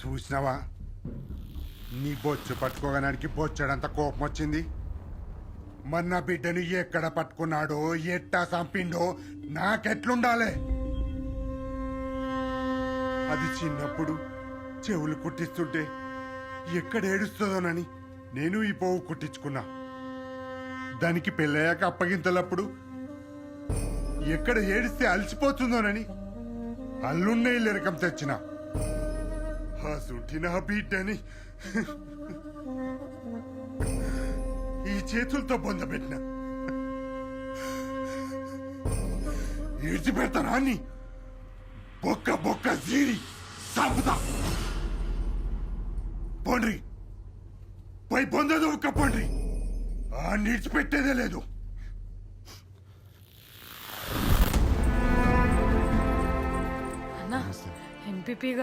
చూసినావా? నీ బొచ్చు పట్టుకోవడానికి బొచ్చడంత కోపం వచ్చింది మరి నా బిడ్డను ఎక్కడ పట్టుకున్నాడో ఎట్టా చంపిండో నాకెట్లుండాలి? అది చిన్నప్పుడు చెవులు కుట్టిస్తుంటే ఎక్కడ ఏడుస్తుందోనని నేను ఈ పోవు కుట్టించుకున్నా. దానికి పెళ్ళయ్యాక అప్పగింతలప్పుడు ఎక్కడ ఏడిస్తే అలసిపోతుందోనని అల్లున్న ఇల్లెరకం తెచ్చిన. ఆ సుంటి నా బిడ్డని ఈ చేతులతో పొందబెట్టిన ఈడ్చిపెడతానా అన్ని బొక్క బొక్క జీరి సాపుతా. పోండ్రి. పై పొందదు ఒక్క పోండ్రి. ఆ నిడిచిపెట్టేదే లేదు. అన్నా ఎంపీపీ